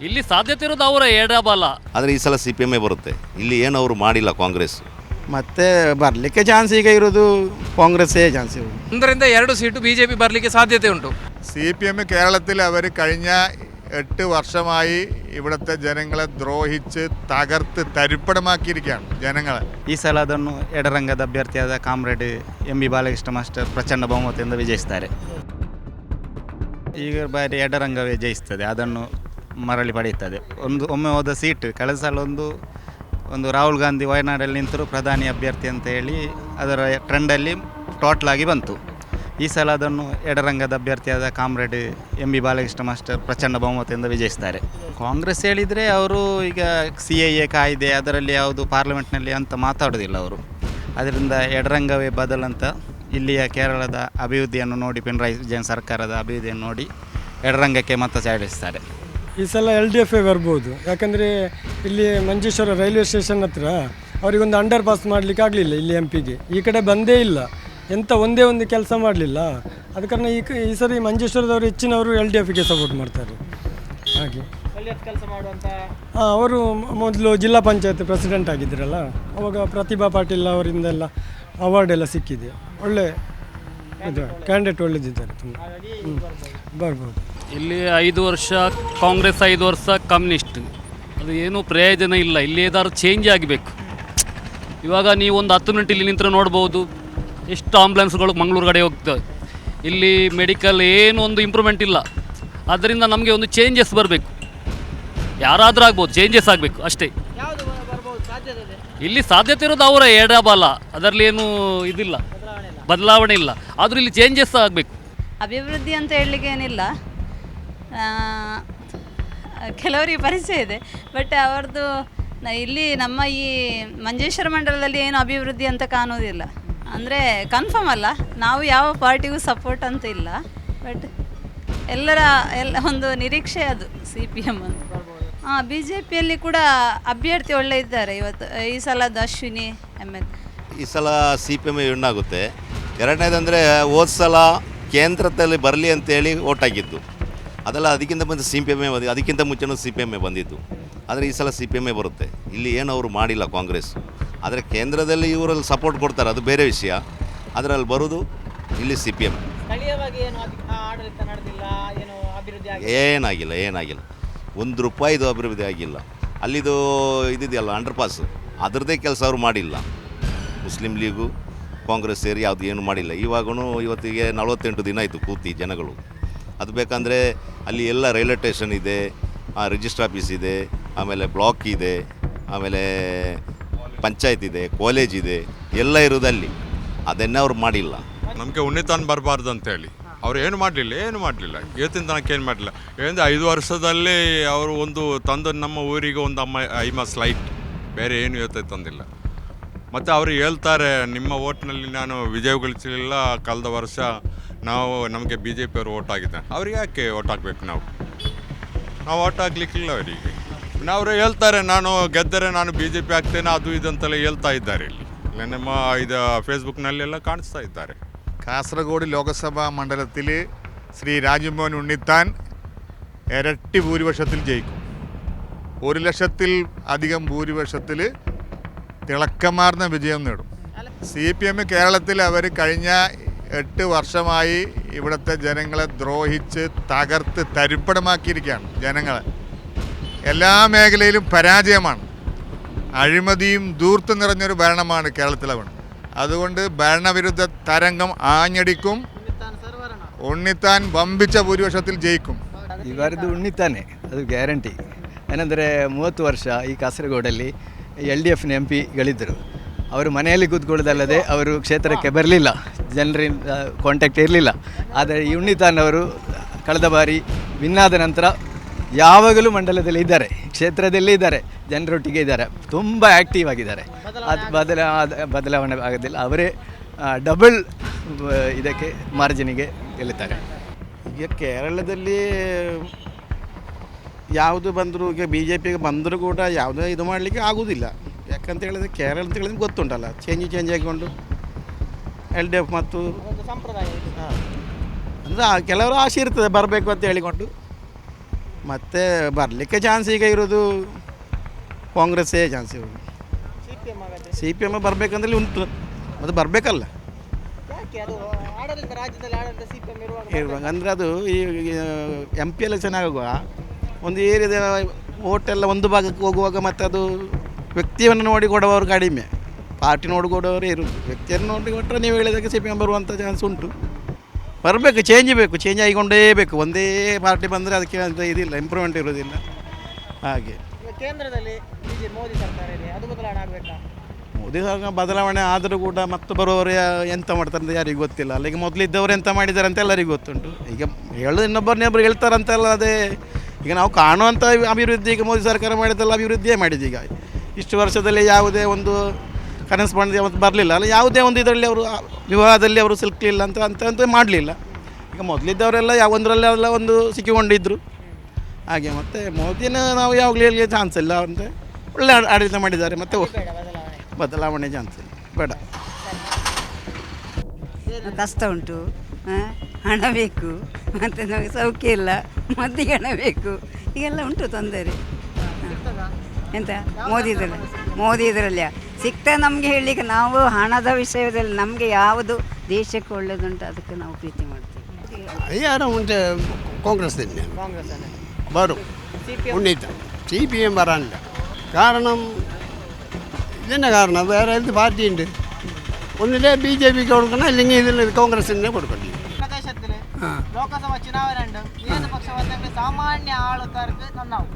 ಇಲ್ಲಿ ಸಾಧ್ಯತೆ ಇರೋದು ಅವರ ಎಡಬಲ ಆದರೆ ಈ ಸಲ ಸಿ ಪಿ ಎಮ್ಮೇ ಬರುತ್ತೆ ಇಲ್ಲಿ ಏನು ಅವರು ಮಾಡಿಲ್ಲ ಕಾಂಗ್ರೆಸ್ ಮತ್ತೆ ಬರಲಿಕ್ಕೆ ಚಾನ್ಸ್ ಈಗ ಇರೋದು ಕಾಂಗ್ರೆಸ್ಸೇ ಚಾನ್ಸ್ ಇರೋದು ಒಂದರಿಂದ ಎರಡು സീറ്റ് ബി ജെ പി ബർലിക്ക് സാധ്യതയുണ്ട് സി പി എം കേരളത്തിൽ അവർ കഴിഞ്ഞ എട്ട് വർഷമായി ഇവിടുത്തെ ജനങ്ങളെ ദ്രോഹിച്ച് തകർത്ത് തരിപ്പണമാക്കിയിരിക്കുകയാണ് ജനങ്ങളെ ಈ ಸಲ ಅದನ್ನು ಎಡರಂಗದ ಅಭ್ಯರ್ಥಿಯಾದ comrade M B Balakrishna master ಪ್ರಚಂಡ ಬಹುಮತದಿಂದ ವಿಜಯಿಸ್ತಾರೆ ಈಗ ಬಾರಿ ಎಡರಂಗವೇ ಜಯಿಸ್ತದೆ ಅದನ್ನು ಮರಳಿ ಪಡೆಯುತ್ತದೆ. ಒಂದು, ಒಮ್ಮೆ ಹೋದ ಸೀಟ್, ಕಳೆದ ಸಲ ಒಂದು ಒಂದು ರಾಹುಲ್ ಗಾಂಧಿ ವಯನಾಡಲ್ಲಿ ನಿಂತರೂ ಪ್ರಧಾನಿ ಅಭ್ಯರ್ಥಿ ಅಂತ ಹೇಳಿ ಅದರ ಟ್ರೆಂಡಲ್ಲಿ ಟೋಟಲ್ ಆಗಿ ಬಂತು. ಈ ಸಲ ಅದನ್ನು ಎಡರಂಗದ ಅಭ್ಯರ್ಥಿಯಾದ comrade M B Balakrishna master ಪ್ರಚಂಡ ಬಹುಮತದಿಂದ ವಿಜಯಿಸ್ತಾರೆ. ಕಾಂಗ್ರೆಸ್ ಹೇಳಿದರೆ ಅವರು ಈಗ ಸಿ ಐ ಎ ಕಾಯ್ದೆ, ಅದರಲ್ಲಿ ಯಾವುದು ಪಾರ್ಲಿಮೆಂಟ್ನಲ್ಲಿ ಅಂತ ಮಾತಾಡೋದಿಲ್ಲ ಅವರು. ಅದರಿಂದ ಎಡರಂಗವೇ ಬದಲಂತ ಇಲ್ಲಿಯ ಕೇರಳದ ಅಭಿವೃದ್ಧಿಯನ್ನು ನೋಡಿ, ಪಿಣರಾಯಿ ವಿಜಯನ್ ಸರ್ಕಾರದ ಅಭಿವೃದ್ಧಿಯನ್ನು ನೋಡಿ ಎಡರಂಗಕ್ಕೆ ಮತ ಚಾಡಿಸ್ತಾರೆ ಈ ಸಲ ಎಲ್ ಡಿ ಎಫ್ ಬರ್ಬೋದು. ಯಾಕಂದರೆ ಇಲ್ಲಿ ಮಂಜೇಶ್ವರ ರೈಲ್ವೆ ಸ್ಟೇಷನ್ ಹತ್ರ ಅವರಿಗೊಂದು ಅಂಡರ್ ಪಾಸ್ ಮಾಡಲಿಕ್ಕೆ ಆಗಲಿಲ್ಲ ಇಲ್ಲಿ ಎಂ ಪಿಗೆ ಈ ಕಡೆ ಬಂದೇ ಇಲ್ಲ. ಎಂಥ ಒಂದೇ ಒಂದು ಕೆಲಸ ಮಾಡಲಿಲ್ಲ. ಅದ ಕಾರಣ ಈ ಕ- ಈ ಸರಿ ಮಂಜೇಶ್ವರದವರು ಹೆಚ್ಚಿನವರು ಎಲ್ ಡಿ ಎಫ್ಗೆ ಸಪೋರ್ಟ್ ಮಾಡ್ತಾರೆ. ಹಾಗೆ. ಹಾಂ ಅವರು ಮೊದಲು ಜಿಲ್ಲಾ ಪಂಚಾಯತ್ ಪ್ರೆಸಿಡೆಂಟ್ ಆಗಿದ್ದರಲ್ಲ ಅವಾಗ ಪ್ರತಿಭಾ ಪಾಟೀಲ್ ಅವರಿಂದೆಲ್ಲ ಅವಾರ್ಡ್ ಎಲ್ಲ ಸಿಕ್ಕಿದೆ. ಒಳ್ಳೆ ಇದು ಕ್ಯಾಂಡಿಡೇಟ್ ಒಳ್ಳೆದಿದ್ದಾರೆ ತುಂಬ. ಹ್ಞೂ ಬರ್ಬೋದು. ಇಲ್ಲಿ ಐದು ವರ್ಷ ಕಾಂಗ್ರೆಸ್ ಐದು ವರ್ಷ ಕಮ್ಯುನಿಸ್ಟ್. ಅದು ಏನೂ ಪ್ರಯೋಜನ ಇಲ್ಲ. ಇಲ್ಲಿ ಏನಾದ್ರು ಚೇಂಜ್ ಆಗಬೇಕು. ಇವಾಗ ನೀವು ಒಂದು ಹತ್ತು ಮಿನಿಟ್ ಇಲ್ಲಿ ನಿಂತರೆ ನೋಡ್ಬೋದು. ಎಷ್ಟು ಆಂಬ್ಯುಲೆನ್ಸ್ಗಳು ಮಂಗಳೂರು ಕಡೆ ಹೋಗ್ತವೆ ಇಲ್ಲಿ ಮೆಡಿಕಲ್ ಏನು ಒಂದು ಇಂಪ್ರೂವ್ಮೆಂಟ್ ಇಲ್ಲ. ಅದರಿಂದ ನಮಗೆ ಒಂದು ಚೇಂಜಸ್ ಬರಬೇಕು. ಯಾರಾದರೂ ಆಗ್ಬೋದು ಚೇಂಜಸ್ ಆಗಬೇಕು ಅಷ್ಟೇ. ಇಲ್ಲಿ ಸಾಧ್ಯತೆ ಇರೋದು ಅವರ ಎಡಬಲ. ಅದರಲ್ಲಿ ಏನು ಇದಿಲ್ಲ. ಬದಲಾವಣೆ ಇಲ್ಲ. ಆದರೂ ಇಲ್ಲಿ ಚೇಂಜಸ್ ಆಗಬೇಕು. ಅಭಿವೃದ್ಧಿ ಅಂತ ಹೇಳಲಿಕ್ಕೆ ಏನಿಲ್ಲ. ಕೆಲವರಿಗೆ ಪರಿಚಯ ಇದೆ. ಬಟ್ ಅವ್ರದ್ದು ಇಲ್ಲಿ ನಮ್ಮ ಈ ಮಂಜೇಶ್ವರ ಮಂಡಲದಲ್ಲಿ ಏನು ಅಭಿವೃದ್ಧಿ ಅಂತ ಕಾಣೋದಿಲ್ಲ ಅಂದರೆ ಕನ್ಫರ್ಮ್ ಅಲ್ಲ, ನಾವು ಯಾವ ಪಾರ್ಟಿಗೂ ಸಪೋರ್ಟ್ ಅಂತ ಇಲ್ಲ. ಬಟ್ ಎಲ್ಲರ, ಎಲ್ಲ, ಒಂದು ನಿರೀಕ್ಷೆ ಅದು ಸಿ ಪಿ ಎಂ ಅಂತ. ಹಾಂ ಬಿ ಜೆ ಪಿಯಲ್ಲಿ ಕೂಡ ಅಭ್ಯರ್ಥಿ ಒಳ್ಳೆ ಇದ್ದಾರೆ ಇವತ್ತು. ಈ ಸಲದ ಅಶ್ವಿನಿ ಎಂ ಎಲ್ ಈ ಸಲ ಸಿ ಪಿ ಎಂ ಎಣ್ಣಾಗುತ್ತೆ ಎರಡನೇದಂದರೆ ಹೋದ ಸಲ ಕೇಂದ್ರದಲ್ಲಿ ಬರಲಿ ಅಂತೇಳಿ ಓಟ್ ಹಾಕಿದ್ದು. ಅದೆಲ್ಲ ಅದಕ್ಕಿಂತ ಮುಂಚೆ ಸಿ ಪಿ ಎಮ್ಮೇ ಬಂದಿ ಅದಕ್ಕಿಂತ ಮುಂಚೆನೂ ಸಿ ಪಿ ಎಮ್ಮೆ ಬಂದಿತ್ತು. ಆದರೆ ಈ ಸಲ ಸಿ ಪಿ ಎಮ್ಮೇ ಬರುತ್ತೆ. ಇಲ್ಲಿ ಏನು ಅವರು ಮಾಡಿಲ್ಲ ಕಾಂಗ್ರೆಸ್. ಆದರೆ ಕೇಂದ್ರದಲ್ಲಿ ಇವರಲ್ಲಿ ಸಪೋರ್ಟ್ ಕೊಡ್ತಾರೆ. ಅದು ಬೇರೆ ವಿಷಯ. ಅದರಲ್ಲಿ ಬರೋದು ಇಲ್ಲಿ ಸಿ ಪಿ ಎಂ ಏನಾಗಿಲ್ಲ ಏನಾಗಿಲ್ಲ. ಒಂದು ರೂಪಾಯಿದು ಅಭಿವೃದ್ಧಿ ಆಗಿಲ್ಲ. ಅಲ್ಲಿದು ಇದಿದೆಯಲ್ಲ ಅಂಡರ್ ಪಾಸ್ ಅದರದೇ ಕೆಲಸ ಅವರು ಮಾಡಿಲ್ಲ. ಮುಸ್ಲಿಂ ಲೀಗು ಕಾಂಗ್ರೆಸ್ ಸೇರಿ ಯಾವುದು ಏನು ಮಾಡಿಲ್ಲ. ಇವಾಗೂ ಇವತ್ತಿಗೆ ನಲವತ್ತೆಂಟು ದಿನ ಆಯಿತು ಕೂತಿ ಜನಗಳು. ಅದು ಬೇಕಂದರೆ ಅಲ್ಲಿ ಎಲ್ಲ ರೈಲ್ವೆ ಸ್ಟೇಷನ್ ಇದೆ, ಆ ರಿಜಿಸ್ಟರ್ ಆಫೀಸ್ ಇದೆ, ಆಮೇಲೆ ಬ್ಲಾಕ್ ಇದೆ, ಆಮೇಲೆ ಪಂಚಾಯತ್ ಇದೆ, ಕಾಲೇಜ್ ಇದೆ, ಎಲ್ಲ ಇರೋದಲ್ಲಿ ಅದನ್ನೇ ಅವ್ರು ಮಾಡಿಲ್ಲ. ನಮಗೆ ಉನ್ನಿತಾನ್ ಬರಬಾರ್ದು ಅಂತೇಳಿ ಅವ್ರು ಏನು ಮಾಡಲಿಲ್ಲ ಏನು ಮಾಡಲಿಲ್ಲ. ಇವತ್ತಿನ ತನಕ ಏನು ಮಾಡಲಿಲ್ಲ. ಏನಂದರೆ ಐದು ವರ್ಷದಲ್ಲಿ ಅವರು ಒಂದು ತಂದು ನಮ್ಮ ಊರಿಗೆ ಒಂದು ಅಮ್ಮ, ಐಮ ಸ್ಲೈಟ್ ಬೇರೆ ಏನು ಇವತ್ತೈತೆ ತಂದಿಲ್ಲ. ಮತ್ತು ಅವರು ಹೇಳ್ತಾರೆ, ನಿಮ್ಮ ಓಟ್ನಲ್ಲಿ ನಾನು ವಿಜಯಗೊಳಿಸಲಿಲ್ಲ, ಕಳೆದ ವರ್ಷ ನಾವು ನಮಗೆ ಬಿ ಜೆ ಪಿಯವರು ಓಟ್ ಆಗಿದ್ದ ಅವ್ರಿಗೆ ಯಾಕೆ ಓಟ್ ಹಾಕ್ಬೇಕು ನಾವು ನಾವು ಓಟ್ ಹಾಕ್ಲಿಕ್ಕಿಲ್ಲ ಅವರಿಗೆ ಅವರು ಹೇಳ್ತಾರೆ ನಾನು ಗೆದ್ದರೆ ನಾನು ಬಿ ಜೆ ಪಿ ಆಗ್ತೇನೆ ಅದು ಇದಂತೆಲ್ಲ ಹೇಳ್ತಾ ಇದ್ದಾರೆ ಇಲ್ಲಿ ನಮ್ಮ ಇದು ಫೇಸ್ಬುಕ್ನಲ್ಲೆಲ್ಲ ಕಾಣಿಸ್ತಾ ಇದ್ದಾರೆ ಕಾಸರಗೋಡು ಲೋಕಸಭಾ ಮಂಡಲದಲ್ಲಿ ಶ್ರೀ ರಾಜಮೋಹನ್ ഉണ്ണിത്താൻ ಎರಟ್ಟಿ ഭൂരിപക്ഷത്തിൽ ಜಯಿಕು ഒരു ലക്ഷത്തിൽ അധികം ഭൂരിപക്ഷത്തിൽ തിളക്കമാർന്ന വിജയം നേടും സി പി എം കേരളത്തിൽ അവർ കഴിഞ്ഞ എട്ട് വർഷമായി ഇവിടുത്തെ ജനങ്ങളെ ദ്രോഹിച്ച് തകർത്ത് തരിപ്പണമാക്കിയിരിക്കുകയാണ് ജനങ്ങളെ എല്ലാ മേഖലയിലും പരാജയമാണ് അഴിമതിയും ദൂർത്ത് നിറഞ്ഞൊരു ഭരണമാണ് കേരളത്തിലെ ഭരണം അതുകൊണ്ട് ഭരണവിരുദ്ധ തരംഗം ആഞ്ഞടിക്കും ഉണ്ണിത്താൻ വമ്പിച്ച ഭൂരിപക്ഷത്തിൽ ജയിക്കും ಈ ಬಾರಿದು ಉಣ್ಣಿತಾನೆ ಅದು ಗ್ಯಾರಂಟಿ ಏನಂದರೆ ಮೂವತ್ತು ವರ್ಷ ಈ ಕಾಸರಗೋಡಲ್ಲಿ ಎಲ್ ಡಿ ಎಫ್ನ ಎಂ ಪಿಗಳಿದ್ದರು ಅವರು ಮನೆಯಲ್ಲಿ ಕೂತ್ಕೊಳ್ಳೋದಲ್ಲದೆ ಅವರು ಕ್ಷೇತ್ರಕ್ಕೆ ಬರಲಿಲ್ಲ ಜನರಿಂದ ಕಾಂಟ್ಯಾಕ್ಟ್ ಇರಲಿಲ್ಲ. ಆದರೆ ಯುನಿತಾನ್ ಅವರು ಕಳೆದ ಬಾರಿ ವಿನ್ನಾದ ನಂತರ ಯಾವಾಗಲೂ ಮಂಡಲದಲ್ಲಿ ಇದ್ದಾರೆ, ಕ್ಷೇತ್ರದಲ್ಲೇ ಇದ್ದಾರೆ, ಜನರೊಟ್ಟಿಗೆ ಇದ್ದಾರೆ, ತುಂಬ ಆ್ಯಕ್ಟಿವ್ ಆಗಿದ್ದಾರೆ. ಅದು ಬದಲ ಬದಲಾವಣೆ ಆಗೋದಿಲ್ಲ. ಅವರೇ ಡಬಲ್ ಇದಕ್ಕೆ ಮಾರ್ಜಿನಿಗೆ ಗೆಲ್ಲುತ್ತಾರೆ. ಈಗ ಕೇರಳದಲ್ಲಿ ಯಾವುದು ಬಂದರೂ, ಈಗ ಬಿ ಜೆ ಪಿಗೆ ಬಂದರೂ ಕೂಡ ಯಾವುದೇ ಇದು ಮಾಡಲಿಕ್ಕೆ ಆಗೋದಿಲ್ಲ. ಯಾಕಂತ ಹೇಳಿದ್ರೆ ಕೇರಳ ಅಂತ ಹೇಳಿದ್ರೆ ಗೊತ್ತುಂಟಲ್ಲ ಚೇಂಜ್ ಚೇಂಜ್ ಆಗಿಕೊಂಡು. ಎಲ್ ಡಿ ಎಫ್ ಮತ್ತು ಸಂಪ್ರದಾಯ ಅಂದರೆ ಕೆಲವರು ಆಸೆ ಇರ್ತದೆ ಬರಬೇಕು ಅಂತ ಹೇಳಿಕೊಂಡು. ಮತ್ತು ಬರಲಿಕ್ಕೆ ಚಾನ್ಸ್ ಈಗ ಇರೋದು ಕಾಂಗ್ರೆಸ್ಸೇ ಚಾನ್ಸ್ ಇರೋದು C P M C P M ಬರಬೇಕಂದ್ರೆ ಉಂಟು. ಅದು ಬರಬೇಕಲ್ಲ. ಇರುವಾಗ ಅಂದರೆ ಅದು ಈ ಎಂ ಪಿ ಎಲೆಕ್ಷನ್ ಆಗುವಾಗ ಒಂದು ಏರಿಯಾದ ಓಟೆಲ್ಲ ಒಂದು ಭಾಗಕ್ಕೆ ಹೋಗುವಾಗ ಮತ್ತು ಅದು ವ್ಯಕ್ತಿಯನ್ನು ನೋಡಿ ಕೊಡುವವರು ಕಡಿಮೆ. ಪಾರ್ಟಿ ನೋಡಿಕೊಡೋರೇ ಇರೋದು. ವ್ಯಕ್ತಿಯನ್ನು ನೋಡಿ ಕೊಟ್ಟರೆ ನೀವು ಹೇಳಿದಾಗ ಸಿ ಪಿ ಎಂ ಬರುವಂಥ ಚಾನ್ಸ್ ಉಂಟು. ಬರಬೇಕು ಚೇಂಜ್ ಬೇಕು ಚೇಂಜ್ ಆಗಿಕೊಂಡೇ ಬೇಕು. ಒಂದೇ ಪಾರ್ಟಿ ಬಂದರೆ ಅದಕ್ಕೆ ಅಂತ ಇದಿಲ್ಲ ಇಂಪ್ರೂವ್ಮೆಂಟ್ ಇರೋದಿಲ್ಲ. ಹಾಗೆ. ಕೇಂದ್ರದಲ್ಲಿ ಮೋದಿ ಸರ್ಕಾರ ಇದೆ. ಅದು ಬದಲಾವಣೆ ಆಗಬೇಕಾ? ಮೋದಿ ಸರ್ಕಾರ ಬದಲಾವಣೆ ಆದರೂ ಕೂಡ ಮತ್ತು ಬರೋರು ಯಾ- ಎಂತ ಮಾಡ್ತಾರೆ ಅಂತ ಯಾರಿಗೂ ಗೊತ್ತಿಲ್ಲ. ಅಲ್ಲಿಗೆ ಮೊದಲಿದ್ದವರು ಎಂತ ಮಾಡಿದ್ದಾರೆ ಅಂತ ಎಲ್ಲರಿಗೂ ಗೊತ್ತುಂಟು. ಈಗ ಹೇಳೋದು ಇನ್ನೊಬ್ಬರನ್ನೇ ಹೇಳ್ತಾರಂತೆಲ್ಲ ಅದೇ. ಈಗ ನಾವು ಕಾಣುವಂಥ ಅಭಿವೃದ್ಧಿ ಈಗ ಮೋದಿ ಸರ್ಕಾರ ಮಾಡಿದ್ದೆಲ್ಲ ಅಭಿವೃದ್ಧಿಯೇ ಮಾಡಿದೆ ಈಗ. ಇಷ್ಟು ವರ್ಷದಲ್ಲಿ ಯಾವುದೇ ಒಂದು ಕನಸು ಮಾಡಿದ ಯಾವತ್ತು ಬರಲಿಲ್ಲ. ಅಲ್ಲ, ಯಾವುದೇ ಒಂದು ಇದರಲ್ಲಿ ಅವರು ವಿವಾಹದಲ್ಲಿ ಅವರು ಸಿಲ್ಕಲಿಲ್ಲ ಅಂತ ಅಂತ ಅಂತ ಮಾಡಲಿಲ್ಲ. ಈಗ ಮೊದಲಿದ್ದವರೆಲ್ಲ ಯಾವ ಒಂದರಲ್ಲೆಲ್ಲ ಒಂದು ಸಿಕ್ಕಿಕೊಂಡಿದ್ದರು ಹಾಗೆ ಮತ್ತು ಮೋದಿನ ನಾವು ಯಾವಾಗಲೂ ಹೇಳಿ ಚಾನ್ಸ್ ಇಲ್ಲ ಅಂತ ಒಳ್ಳೆ ಆಡ- ಆಡಳಿತ ಮಾಡಿದ್ದಾರೆ. ಮತ್ತು ಬದಲಾವಣೆ ಚಾನ್ಸ್ ಇಲ್ಲ. ಬೇಡ. ಕಷ್ಟ ಉಂಟು. ಹಣ ಬೇಕು. ಮತ್ತು ನಮಗೆ ಸೌಖ್ಯ ಇಲ್ಲ. ಮದ್ದಿಗೆ ಹಣ ಬೇಕು. ಈಗೆಲ್ಲ ಉಂಟು ತೊಂದರೆ. ಎಂತ? ಮೋದಿ ಇದರಲ್ಲಿ ಮೋದಿ ಇದರಲ್ಲಿ ಸಿಗ್ತಾ ನಮಗೆ ಹೇಳಲಿಕ್ಕೆ ನಾವು ಹಣದ ವಿಷಯದಲ್ಲಿ ನಮಗೆ ಯಾವುದು ದೇಶಕ್ಕೆ ಒಳ್ಳೆಯದುಂಟು ಅದಕ್ಕೆ ನಾವು ಪ್ರೀತಿ ಮಾಡ್ತೀವಿ ಯಾರೋ ಮುಂಚೆ കോൺഗ്രസ് തന്നെ ಕಾಂಗ್ರೆಸ್ ಅನ್ನೇ വരും ಸಿ ಪಿ ಎಮ್ ഉന്നയിച്ച സി പി എം വരാനില്ല കാരണം ഇതിൻ്റെ കാരണം വേറെ എന്ത് പാർട്ടിയുണ്ട് ഒന്നിലെ ബി ജെ പിക്ക് കൊടുക്കണം അല്ലെങ്കിൽ ഇതിൽ കോൺഗ്രസിനെ കൊടുക്കേണ്ടി വരും. പ്രദേശത്തില് ലോക്സഭ ചുനാവണ ഉണ്ട് ഏത് പക്ഷം വന്നെങ്കിൽ സാമാന്യ ആൾക്കാർക്ക് നന്നാവും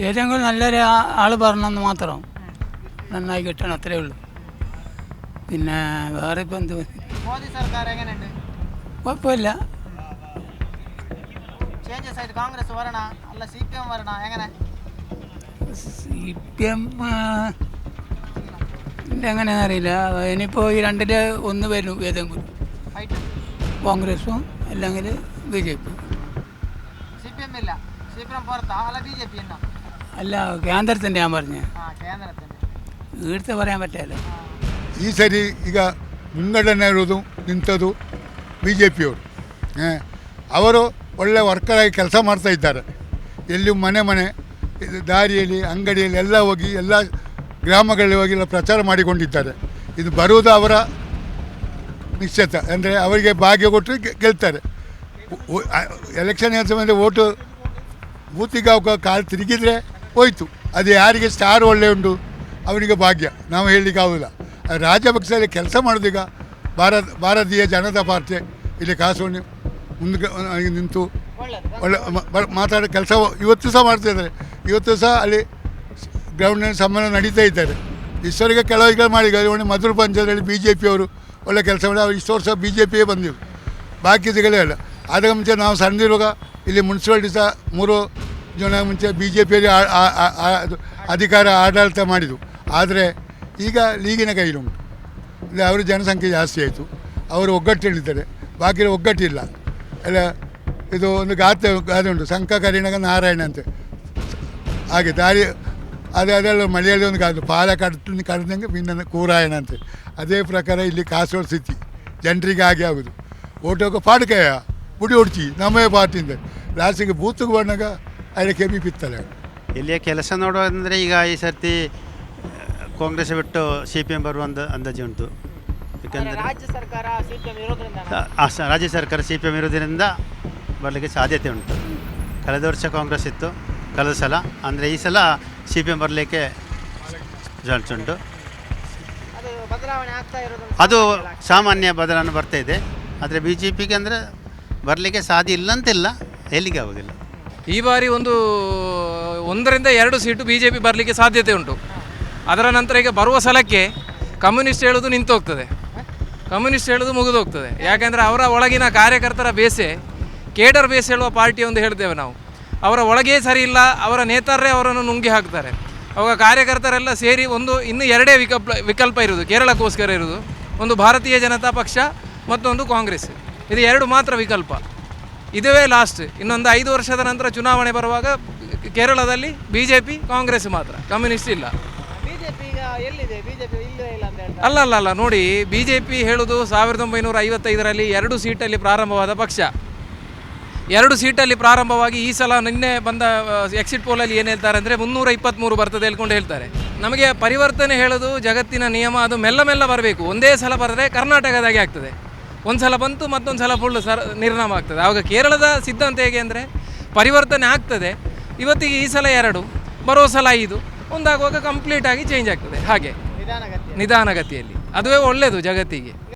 ഏതെങ്കിലും നല്ലൊരു ആൾ പറഞ്ഞെന്ന് മാത്രം നന്നായി കിട്ടണം അത്രേ ഉള്ളൂ. പിന്നെ വേറെ ഇപ്പം എന്ത്? മോദി സർക്കാർ എങ്ങനെയുണ്ട്? കുഴപ്പമില്ല. ചേഞ്ചസ് ആയിട്ട് കോൺഗ്രസ് വരണ അല്ല സി പി എം വരണ എങ്ങനെ? സി പി എം എങ്ങനെയാണെന്ന് അറിയില്ല. ഇനിയിപ്പോൾ ഈ രണ്ടിൽ ഒന്ന് വരും ഏതെങ്കിലും കോൺഗ്രസും അല്ലെങ്കിൽ ബി ജെ പി. അല്ല കേന്ദ്രത്തിന്റെ ഞാൻ പറഞ്ഞത് ആ കേന്ദ്രത്തിന്റെ ഈടുത്ത് പറയാൻ പറ്റില്ല ಈ ಸರಿ ಈಗ ಮುಂಗಡನೆ ಇರೋದು ನಿಂತದ್ದು ಬಿ ಜೆ ಪಿಯವರು ಅವರು ಒಳ್ಳೆ ವರ್ಕರಾಗಿ ಕೆಲಸ ಮಾಡ್ತಾ ಇದ್ದಾರೆ ಎಲ್ಲಿ ಮನೆ ಮನೆ ಇದು ದಾರಿಯಲ್ಲಿ ಅಂಗಡಿಯಲ್ಲಿ ಎಲ್ಲ ಹೋಗಿ ಎಲ್ಲ ಗ್ರಾಮಗಳಲ್ಲಿ ಹೋಗಿ ಎಲ್ಲ ಪ್ರಚಾರ ಮಾಡಿಕೊಂಡಿದ್ದಾರೆ ಇದು ಬರುವುದು ಅವರ ನಿಶ್ಚಿತ ಅಂದರೆ ಅವರಿಗೆ ಭಾಗ್ಯ ಕೊಟ್ಟರೆ ಗೆ- ಗೆಲ್ತಾರೆ ಎಲೆಕ್ಷನ್ ಸಮಯದಲ್ಲಿ ಓಟು ಬೂತಿಗೆ ಅವಕ್ಕೆ ಕಾಲು ತಿರುಗಿದ್ರೆ ಹೋಯ್ತು ಅದು ಯಾರಿಗೆ ಸ್ಟಾರ್ ಒಳ್ಳೆ ಉಂಟು ಅವನಿಗೆ ಭಾಗ್ಯ. ನಾವು ಹೇಳಲಿಕ್ಕೆ ಆಗೋದಿಲ್ಲ. ಪಕ್ಷದಲ್ಲಿ ಕೆಲಸ ಮಾಡೋದೀಗ ಭಾರತ, ಭಾರತೀಯ ಜನತಾ ಪಾರ್ಟಿ, ಇಲ್ಲಿ ಕಾಸೋಣಿ ಮುಂದೆ ನಿಂತು ಒಳ್ಳೆ ಮಾತಾಡೋ ಕೆಲಸ ಇವತ್ತು ಸಹ ಮಾಡ್ತಿದ್ದಾರೆ ಇವತ್ತು ಸಹ ಅಲ್ಲಿ ಗ್ರೌಂಡ್ನಲ್ಲಿ ಸಂಬಂಧ ನಡೀತಾ ಇದ್ದಾರೆ. ಇಷ್ಟವರೆಗೆ ಕೆಲವಿಗಳು ಮಾಡಿದ್ದಾರೆ ಒಳ್ಳೆ ಮಧುರ ಪಂಚಾಯತ್ನಲ್ಲಿ ಬಿ ಜೆ ಪಿಯವರು ಒಳ್ಳೆ ಕೆಲಸ ಮಾಡಿ, ಅವ್ರು ಇಷ್ಟು ವರ್ಷ ಬಿ ಜೆ ಪಿಯೇ ಬಂದೆವು ಬಾಕಿ ಇದುಗಳೇ ಅಲ್ಲ ಅದಕ್ಕೆ ಮುಂಚೆ ನಾವು ಸಣ್ಣದಿರುವಾಗ ಇಲ್ಲಿ ಮುನ್ಸಿಪಾಲ್ಟಿ ಸಹ ಮೂರು ಜನ ಮುಂಚೆ ಬಿ ಜೆ ಪಿಯಲ್ಲಿ ಅಧಿಕಾರ ಆಡಳಿತ ಮಾಡಿದ್ದು ಆದರೆ ಈಗ ಲೀಗಿನ ಕೈಲುಂಟು. ಇಲ್ಲಿ, ಅವರು ಜನಸಂಖ್ಯೆ ಜಾಸ್ತಿ ಆಯಿತು. ಅವರು ಒಗ್ಗಟ್ಟು ಹೇಳಿದ್ದಾರೆ. ಬಾಕಿ ಒಗ್ಗಟ್ಟಿಲ್ಲ. ಅಲ್ಲ, ಇದು ಒಂದು ಗಾತ್ರ ಗಾದೆ ಉಂಟು ಸಂಕ ಕರಿಣಗ ನಾರಾಯಣ ಅಂತ. ಹಾಗೆ, ದಾರಿ, ಅದೇ, ಅದೆಲ್ಲ ಮಳೆಯಲ್ಲಿ ಒಂದು ಗಾದೆ ಪಾಲ ಕಟ್ಟು ಕಡ್ದಂಗೆ ಭಿನ್ನ ಕೂರಾಯಣ ಅಂತ. ಅದೇ ಪ್ರಕಾರ ಇಲ್ಲಿ ಕಾಸೋಡ್ ಸ್ಥಿತಿ ಜನರಿಗೆ ಹಾಗೆ ಆಗೋದು ಓಟೋಗ ಪಾಡ್ಕಯ್ಯ ಪುಡಿ ಹೊಡ್ಚಿ ನಮ್ಮೇ ಪಾರ್ಟಿಯಿಂದ. ಲಾಸ್ಟಿಗೆ ಬೂತ್ಗೆ ಬಂದಾಗ ಅಲ್ಲಿ ಕೆಮ್ಮಿ ಬಿತ್ತಲ್ಲ ಇಲ್ಲಿಯ ಕೆಲಸ ನೋಡೋದಂದರೆ ಈಗ ಈ ಸರ್ತಿ ಕಾಂಗ್ರೆಸ್ ಬಿಟ್ಟು ಸಿ ಪಿ ಎಂ ಬರುವ ಅಂದ ಅಂದಾಜು ಉಂಟು. ಯಾಕೆಂದರೆ ರಾಜ್ಯ ಸರ್ಕಾರ ಸಿ ಪಿ ಎಂ ಇರೋದ್ರಿಂದ ಆ ಸ- ರಾಜ್ಯ ಸರ್ಕಾರ ಸಿ ಪಿ ಎಂ ಇರೋದ್ರಿಂದ ಬರಲಿಕ್ಕೆ ಸಾಧ್ಯತೆ ಉಂಟು. ಕಳೆದ ವರ್ಷ ಕಾಂಗ್ರೆಸ್ ಇತ್ತು. ಕಳೆದ ಸಲ. ಅಂದರೆ ಈ ಸಲ ಸಿ ಪಿ ಎಂ ಬರಲಿಕ್ಕೆ ಚಾನ್ಸ್ ಉಂಟು. ಅದು ಬದಲಾವಣೆ ಆಗ್ತಾ ಇರೋದು ಅದು ಸಾಮಾನ್ಯ ಬದಲಾವಣೆ ಬರ್ತಾ ಇದೆ. ಆದರೆ ಬಿ ಜೆ ಪಿಗೆ ಅಂದರೆ ಬರಲಿಕ್ಕೆ ಸಾಧ್ಯ ಇಲ್ಲ ಅಂತಿಲ್ಲ. ಎಲ್ಲಿಗೆ ಆಗೋದಿಲ್ಲ. ಈ ಬಾರಿ ಒಂದು ಒಂದರಿಂದ ಎರಡು ಸೀಟು ಬಿ ಜೆ ಪಿ ಬರಲಿಕ್ಕೆ ಸಾಧ್ಯತೆ ಉಂಟು. ಅದರ ನಂತರ ಈಗ ಬರುವ ಸಲಕ್ಕೆ ಕಮ್ಯುನಿಸ್ಟ್ ಹೇಳೋದು ನಿಂತೋಗ್ತದೆ. ಕಮ್ಯುನಿಸ್ಟ್ ಹೇಳೋದು ಮುಗಿದೋಗ್ತದೆ. ಯಾಕೆಂದರೆ ಅವರ ಒಳಗಿನ ಕಾರ್ಯಕರ್ತರ ಬೇಸೆ, ಕೇಡರ್ ಬೇಸ್ ಹೇಳುವ ಪಾರ್ಟಿ ಒಂದು ಹೇಳ್ತೇವೆ ನಾವು. ಅವರ ಒಳಗೇ ಸರಿ ಇಲ್ಲ, ಅವರ ನೇತಾರರೇ ಅವರನ್ನು ನುಂಗಿ ಹಾಕ್ತಾರೆ. ಅವಾಗ ಕಾರ್ಯಕರ್ತರೆಲ್ಲ ಸೇರಿ ಒಂದು, ಇನ್ನೂ ಎರಡೇ ವಿಕಲ್ಪ ವಿಕಲ್ಪ ಇರುವುದು, ಕೇರಳಕ್ಕೋಸ್ಕರ ಇರುವುದು. ಒಂದು ಭಾರತೀಯ ಜನತಾ ಪಕ್ಷ ಮತ್ತೊಂದು ಕಾಂಗ್ರೆಸ್. ಇದು ಎರಡು ಮಾತ್ರ ವಿಕಲ್ಪ. ಇದುವೇ ಲಾಸ್ಟ್ ಇನ್ನೊಂದು ಐದು ವರ್ಷದ ನಂತರ ಚುನಾವಣೆ ಬರುವಾಗ ಕೇರಳದಲ್ಲಿ ಬಿ ಜೆ ಪಿ ಕಾಂಗ್ರೆಸ್ ಮಾತ್ರ. ಕಮ್ಯುನಿಸ್ಟ್ ಇಲ್ಲ. ಎಲ್ಲಿದೆ? ಬಿಜೆಪಿ ಇಲ್ಲ ಅಂತ ಅಲ್ಲ ಅಲ್ಲ ಅಲ್ಲ, ನೋಡಿ ಬಿ ಜೆ ಪಿ ಹೇಳುವುದು ಸಾವಿರದ ಒಂಬೈನೂರ ಐವತ್ತೈದರಲ್ಲಿ ಎರಡು ಸೀಟಲ್ಲಿ ಪ್ರಾರಂಭವಾದ ಪಕ್ಷ. ಎರಡು ಸೀಟಲ್ಲಿ ಪ್ರಾರಂಭವಾಗಿ ಈ ಸಲ ನಿನ್ನೆ ಬಂದ ಎಕ್ಸಿಟ್ ಪೋಲಲ್ಲಿ ಏನು ಹೇಳ್ತಾರೆ ಅಂದರೆ ಮುನ್ನೂರ ಇಪ್ಪತ್ತ್ಮೂರು ಬರ್ತದೆ ಹೇಳ್ಕೊಂಡು ಹೇಳ್ತಾರೆ. ನಮಗೆ ಪರಿವರ್ತನೆ ಹೇಳೋದು ಜಗತ್ತಿನ ನಿಯಮ, ಅದು ಮೆಲ್ಲ ಮೆಲ್ಲ ಬರಬೇಕು. ಒಂದೇ ಸಲ ಬರೆದ್ರೆ ಕರ್ನಾಟಕದಾಗೆ ಆಗ್ತದೆ. ಒಂದು ಸಲ ಬಂತು, ಮತ್ತೊಂದು ಸಲ ಫುಲ್ ಸರ್, ನಿರ್ನಾಮ ಆಗ್ತದೆ. ಆವಾಗ ಕೇರಳದ ಸಿದ್ಧಾಂತ ಹೇಗೆ ಅಂದರೆ ಪರಿವರ್ತನೆ ಆಗ್ತದೆ. ಇವತ್ತಿಗೆ ಈ ಸಲ ಎರಡು, ಬರೋ ಸಲ ಐದು. ಒಂದಾಗುವಾಗ ಕಂಪ್ಲೀಟಾಗಿ ಚೇಂಜ್ ಆಗ್ತದೆ. ಹಾಗೆ. ನಿಧಾನಗತಿಯಲ್ಲಿ ಅದುವೇ ಒಳ್ಳೆಯದು ಜಗತ್ತಿಗೆ.